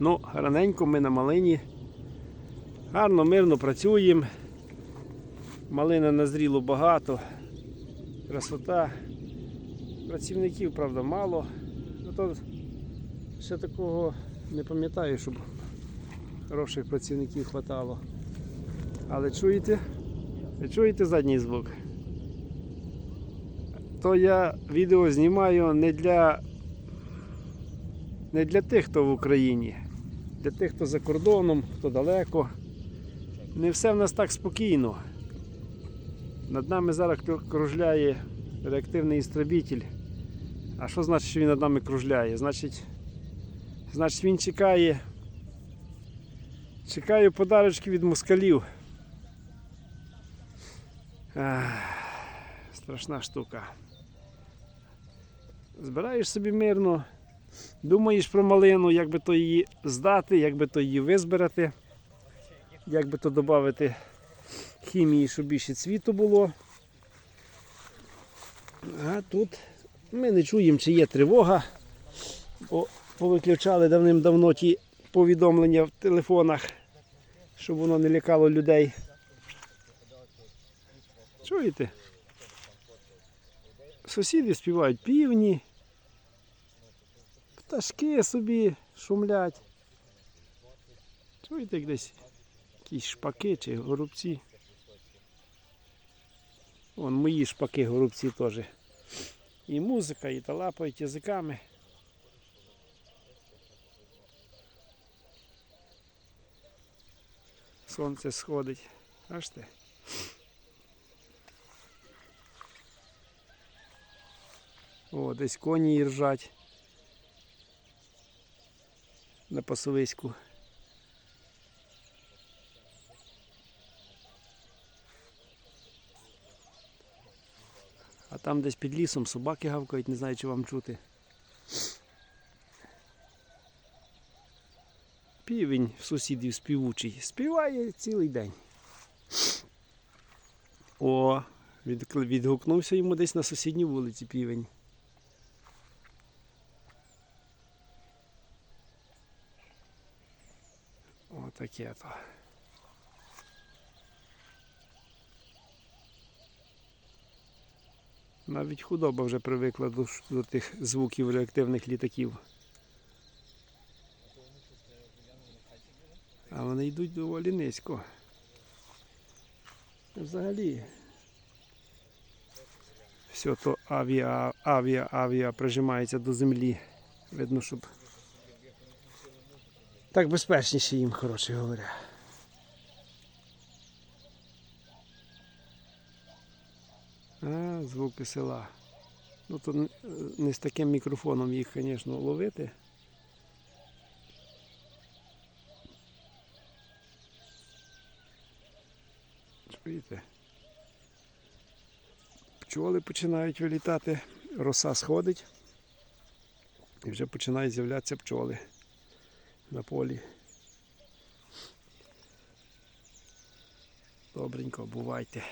Ну, раненько ми на малині. Гарно, мирно працюємо. Малина назріло багато. Красота. Працівників, правда, мало. Ну, то ще такого не пам'ятаю, щоб хороших працівників хватало. Але чуєте? Ви чуєте задній звук? То я відео знімаю не для, не для тих, хто в Україні, для тих, хто за кордоном, хто далеко. Не все в нас так спокійно. Над нами зараз кружляє реактивний істребитель. А що значить, що він над нами кружляє? Значить, значить він чекає. Чекає подарочки від москалів. Страшна штука. Збираєш собі мирно, думаєш про малину, як би то її здати, як би то її визбирати, як би то додати хімії, щоб більше цвіту було. А тут ми не чуємо, чи є тривога, бо повиключали давним-давно ті повідомлення в телефонах, щоб воно не лякало людей. Чуєте? Сусіди співають півні, пташки собі шумлять. Чуєте десь якісь шпаки чи горобці? Вон мої шпаки горобці теж. І музика, і талапають язиками. Сонце сходить. Бачите? О, десь коні ржать на пасовиську. А там десь під лісом собаки гавкають, не знаю, чи вам чути. Півень в сусідів співучий. Співає цілий день. О, від- відгукнувся йому десь на сусідній вулиці півень. Отаке то. Навіть худоба вже привикла до, до тих звуків реактивних літаків. А вони йдуть доволі низько. Взагалі. Все то авіа, авіа, авіа прижимається до землі. Видно, щоб так безпечніше їм, коротше говоря. А, звуки села. Ну то не- з таким мікрофоном їх, звісно, ловити. Чуєте? Пчоли починають вилітати, роса сходить і вже починають з'являтися пчоли на полі. Добренько, бувайте.